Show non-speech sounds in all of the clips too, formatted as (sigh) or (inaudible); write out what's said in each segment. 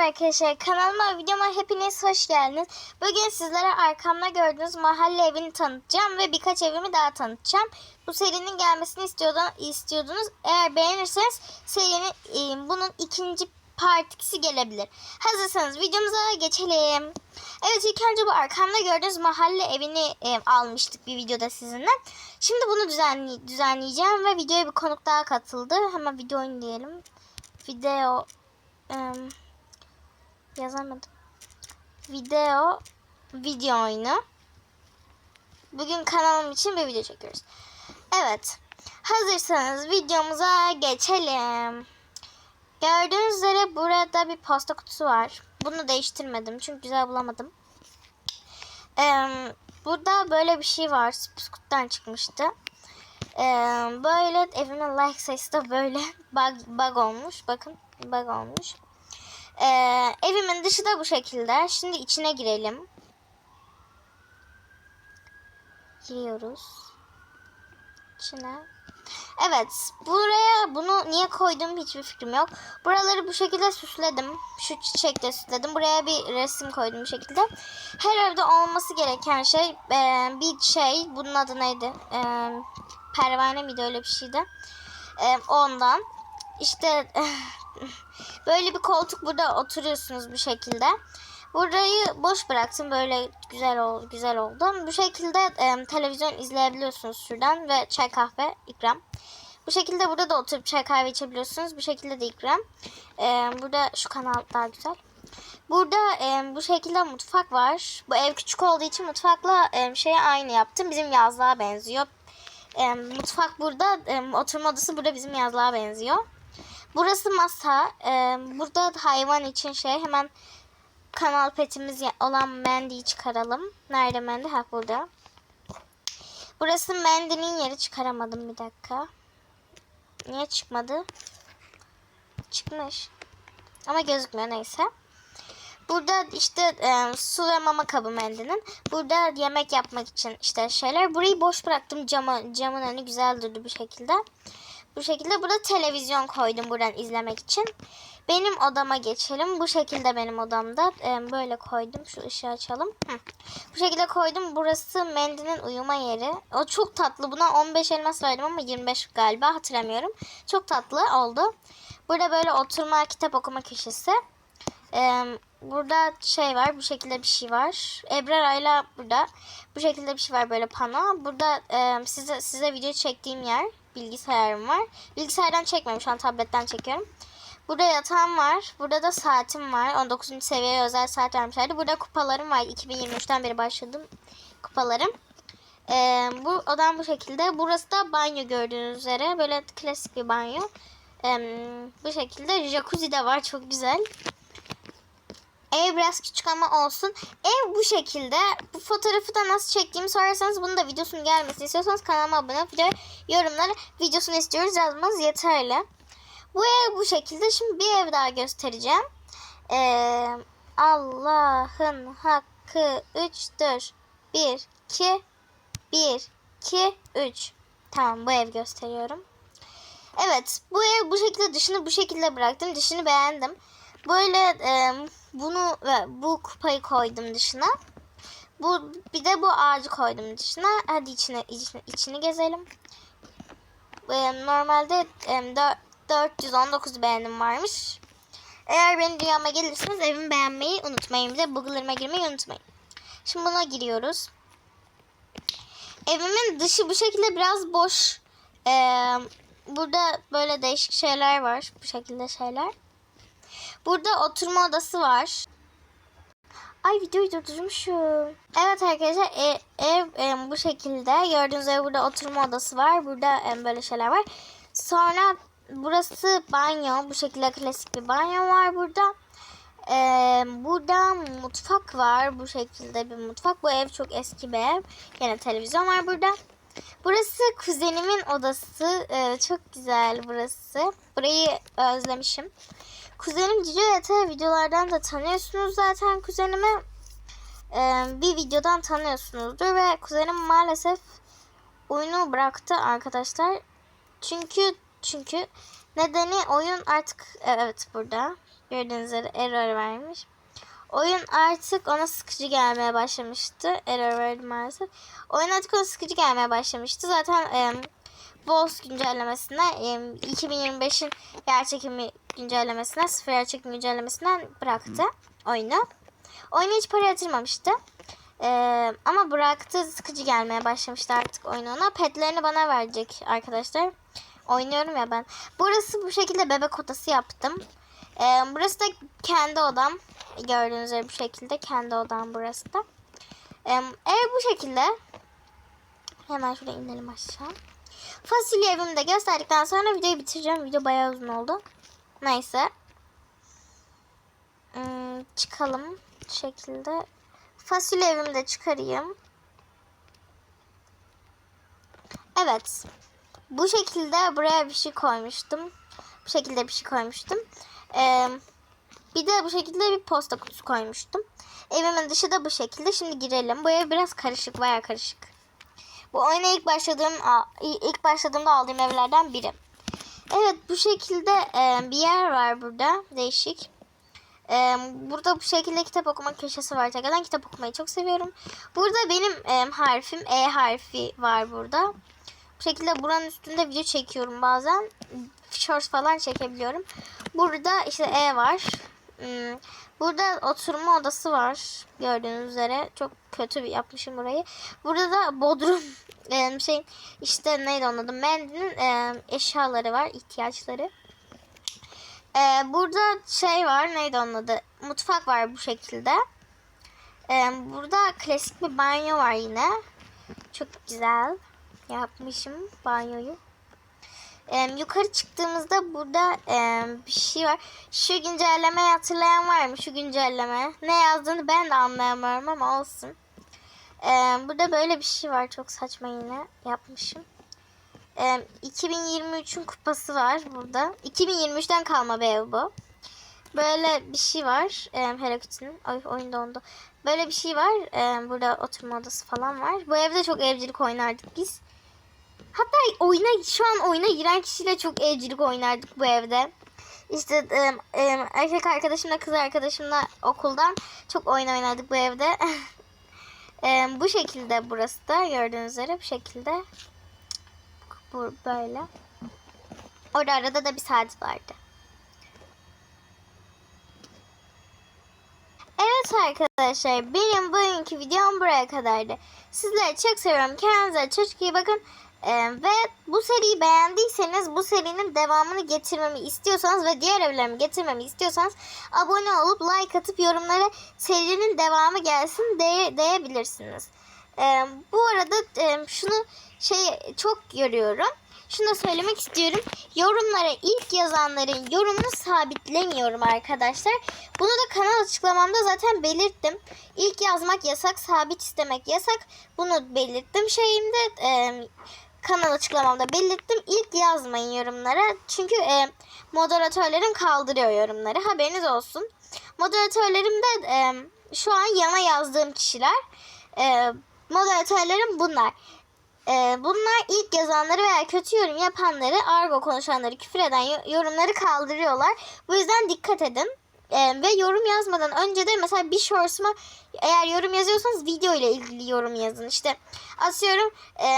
Merhaba arkadaşlar kanalıma videoma hepiniz hoş geldiniz. Bugün sizlere arkamda gördüğünüz mahalle evini tanıtacağım ve birkaç evimi daha tanıtacağım. Bu serinin gelmesini istiyordun, istiyordunuz. Eğer beğenirseniz serinin e, bunun ikinci part 2'si gelebilir. Hazırsanız videomuza geçelim. Evet ilk önce bu arkamda gördüğünüz mahalle evini e, almıştık bir videoda sizinle. Şimdi bunu düzenli, düzenleyeceğim ve videoya bir konuk daha katıldı. Hemen video diyelim. Video em, yazamadım. Video video oyunu. Bugün kanalım için bir video çekiyoruz. Evet. Hazırsanız videomuza geçelim. Gördüğünüz üzere burada bir posta kutusu var. Bunu değiştirmedim çünkü güzel bulamadım. Ee, burada böyle bir şey var. Kutudan çıkmıştı. Ee, böyle evimin like sayısı da böyle (laughs) bug, bug olmuş. Bakın bug olmuş. Ee, evimin dışı da bu şekilde. Şimdi içine girelim. Giriyoruz. İçine. Evet. Buraya bunu niye koydum hiçbir fikrim yok. Buraları bu şekilde süsledim. Şu çiçekle süsledim. Buraya bir resim koydum bu şekilde. Her evde olması gereken şey e, bir şey. Bunun adı neydi? E, pervane miydi öyle bir şeydi. E, ondan. İşte (laughs) böyle bir koltuk burada oturuyorsunuz bu şekilde. Burayı boş bıraktım böyle güzel oldu, güzel oldu. Bu şekilde e, televizyon izleyebiliyorsunuz şuradan ve çay kahve ikram. Bu şekilde burada da oturup çay kahve içebiliyorsunuz. Bu şekilde de ikram. E, burada şu kanal daha güzel. Burada e, bu şekilde mutfak var. Bu ev küçük olduğu için mutfakla e, şeye aynı yaptım. Bizim yazlığa benziyor. E, mutfak burada, e, oturma odası burada bizim yazlığa benziyor. Burası masa. E, burada hayvan için şey hemen kanal petimiz olan Mendy'yi çıkaralım. Nerede Mendy? Ha burada. Burası Mendy'nin yeri çıkaramadım bir dakika. Niye çıkmadı? Çıkmış. Ama gözükmüyor neyse. Burada işte e, su ve mama kabı Mendy'nin. Burada yemek yapmak için işte şeyler. Burayı boş bıraktım. Camı, camın önü güzel durdu bu şekilde. Bu şekilde burada televizyon koydum buradan izlemek için. Benim odama geçelim. Bu şekilde benim odamda. Ee, böyle koydum. Şu ışığı açalım. Hı. Bu şekilde koydum. Burası Mendy'nin uyuma yeri. O çok tatlı. Buna 15 elmas verdim ama 25 galiba hatırlamıyorum. Çok tatlı oldu. Burada böyle oturma, kitap okuma köşesi. Ee, burada şey var. Bu şekilde bir şey var. Ebrar Ayla burada. Bu şekilde bir şey var böyle pano. Burada e, size size video çektiğim yer bilgisayarım var. Bilgisayardan çekmiyorum şu an tabletten çekiyorum. Burada yatağım var. Burada da saatim var. 19. seviyeye özel saat vermişlerdi. Burada kupalarım var. 2023'ten beri başladım kupalarım. Ee, bu odam bu şekilde. Burası da banyo gördüğünüz üzere. Böyle klasik bir banyo. Ee, bu şekilde. Jacuzzi de var. Çok güzel. Ev biraz küçük ama olsun. Ev bu şekilde. Bu fotoğrafı da nasıl çektiğimi sorarsanız bunun da videosunun gelmesini istiyorsanız kanalıma abone olup video yorumlara videosunu istiyoruz yazmanız yeterli. Bu ev bu şekilde. Şimdi bir ev daha göstereceğim. Ee, Allah'ın hakkı 3'tür. 1, 2, 1, 2, 3. Tamam bu ev gösteriyorum. Evet bu ev bu şekilde dışını bu şekilde bıraktım. Dışını beğendim. Böyle e, bunu ve bu kupayı koydum dışına. Bu bir de bu ağacı koydum dışına. Hadi içine içine, içini gezelim. E, normalde e, 4, 419 beğenim varmış. Eğer benim dünyama gelirseniz evimi beğenmeyi unutmayın. Bir de Google'larıma girmeyi unutmayın. Şimdi buna giriyoruz. Evimin dışı bu şekilde biraz boş. Ee, burada böyle değişik şeyler var. Bu şekilde şeyler. Burada oturma odası var. Ay videoyu durdurmuşum. Evet arkadaşlar ev, ev e, bu şekilde. Gördüğünüz gibi burada oturma odası var. Burada e, böyle şeyler var. Sonra burası banyo. Bu şekilde klasik bir banyo var burada. Ee, burada mutfak var. Bu şekilde bir mutfak. Bu ev çok eski bir ev. Yine televizyon var burada. Burası kuzenimin odası. Ee, çok güzel burası. Burayı özlemişim. Kuzenim Cici Ete videolardan da tanıyorsunuz zaten kuzenimi. Ee, bir videodan tanıyorsunuzdur ve kuzenim maalesef oyunu bıraktı arkadaşlar. Çünkü çünkü nedeni oyun artık evet burada Gördüğünüz üzere error vermiş. Oyun artık ona sıkıcı gelmeye başlamıştı. Error verdi maalesef. Oyun artık ona sıkıcı gelmeye başlamıştı. Zaten e, BOS güncellemesine e, 2025'in yer çekimi güncellemesine, sıfır yer çekimi güncellemesinden bıraktı oyunu. Oyuna hiç para yatırmamıştı. Ee, ama bıraktı sıkıcı gelmeye başlamıştı artık oyun ona. Petlerini bana verecek arkadaşlar. Oynuyorum ya ben. Burası bu şekilde bebek odası yaptım. Ee, burası da kendi odam. Gördüğünüz üzere bu şekilde kendi odam burası da. Ee, ev bu şekilde. Hemen şuraya inelim aşağı. Fasulye evimi de gösterdikten sonra videoyu bitireceğim. Video bayağı uzun oldu. Neyse. Hmm, çıkalım. Bu şekilde. Fasulye evimi de çıkarayım. Evet. Bu şekilde buraya bir şey koymuştum. Bu şekilde bir şey koymuştum. Ee, bir de bu şekilde bir posta kutusu koymuştum. Evimin dışı da bu şekilde. Şimdi girelim. Bu ev biraz karışık. Bayağı karışık. Bu oyuna ilk başladığım ilk başladığımda aldığım evlerden biri. Evet bu şekilde e, bir yer var burada. Değişik. E, burada bu şekilde kitap okuma köşesi var. Tekrardan kitap okumayı çok seviyorum. Burada benim e, harfim E harfi var burada. Bu şekilde buranın üstünde video çekiyorum bazen. Shorts falan çekebiliyorum. Burada işte E var. Hmm, Burada oturma odası var. Gördüğünüz üzere. Çok kötü bir yapmışım burayı. Burada da bodrum (laughs) e, şey işte neydi onun adı? Mendi'nin e, eşyaları var. ihtiyaçları. Burada şey var. Neydi onun adı? Mutfak var bu şekilde. Burada klasik bir banyo var yine. Çok güzel yapmışım banyoyu. Yukarı çıktığımızda burada e, bir şey var. Şu güncellemeyi hatırlayan var mı? Şu güncelleme. Ne yazdığını ben de anlayamıyorum ama olsun. Ee, burada böyle bir şey var. Çok saçma yine yapmışım. Ee, 2023'ün kupası var burada. 2023'ten kalma bir ev bu. Böyle bir şey var. E, Hello Kitty'nin. Ay oyun dondu. Böyle bir şey var. E, burada oturma odası falan var. Bu evde çok evcilik oynardık biz. Hatta oyuna şu an oyuna giren kişiyle çok evcilik oynardık bu evde. İşte e, e, erkek arkadaşımla kız arkadaşımla okuldan çok oyun oynardık bu evde. (laughs) e, bu şekilde burası da gördüğünüz üzere bu şekilde. Bu böyle. Orada arada da bir saat vardı. Evet arkadaşlar benim bugünkü videom buraya kadardı. Sizleri çok seviyorum. Kendinize çok iyi bakın. Ee, ve bu seriyi beğendiyseniz bu serinin devamını getirmemi istiyorsanız ve diğer evlerimi getirmemi istiyorsanız abone olup like atıp yorumlara serinin devamı gelsin diye, diyebilirsiniz. Ee, bu arada e, şunu şey çok görüyorum. Şunu da söylemek istiyorum. Yorumlara ilk yazanların yorumunu sabitlemiyorum arkadaşlar. Bunu da kanal açıklamamda zaten belirttim. İlk yazmak yasak, sabit istemek yasak. Bunu belirttim şeyimde. E, kanal açıklamamda belirttim. İlk yazmayın yorumlara. Çünkü e, moderatörlerim kaldırıyor yorumları. Haberiniz olsun. Moderatörlerim de e, şu an yana yazdığım kişiler. E, moderatörlerim bunlar. E, bunlar ilk yazanları veya kötü yorum yapanları, argo konuşanları, küfür eden yorumları kaldırıyorlar. Bu yüzden dikkat edin. E, ve yorum yazmadan önce de mesela bir shorts'uma eğer yorum yazıyorsanız video ile ilgili yorum yazın. İşte atıyorum e,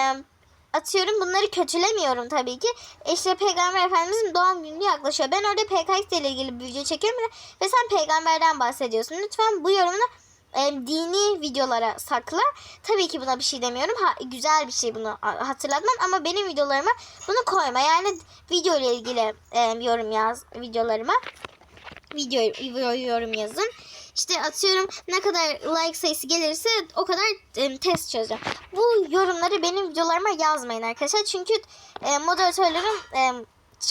atıyorum bunları kötülemiyorum tabii ki. İşte Peygamber Efendimizin doğum günü yaklaşıyor. Ben orada PKX ile ilgili bir video çekiyorum ve sen peygamberden bahsediyorsun. Lütfen bu yorumunu e, dini videolara sakla. Tabii ki buna bir şey demiyorum. Ha, güzel bir şey bunu hatırlatman ama benim videolarıma bunu koyma. Yani video ile ilgili e, yorum yaz videolarıma. Video, video yorum yazın. İşte atıyorum ne kadar like sayısı gelirse o kadar e, test çözeceğim. Bu yorumları benim videolarıma yazmayın arkadaşlar. Çünkü e, moderatörlerim e,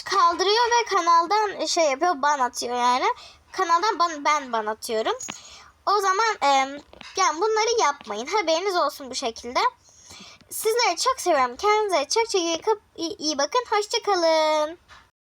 kaldırıyor ve kanaldan şey yapıyor ban atıyor yani. Kanaldan ban, ben ban atıyorum. O zaman e, yani bunları yapmayın. Haberiniz olsun bu şekilde. Sizleri çok seviyorum. Kendinize çok çok iyi, iyi bakın. Hoşçakalın.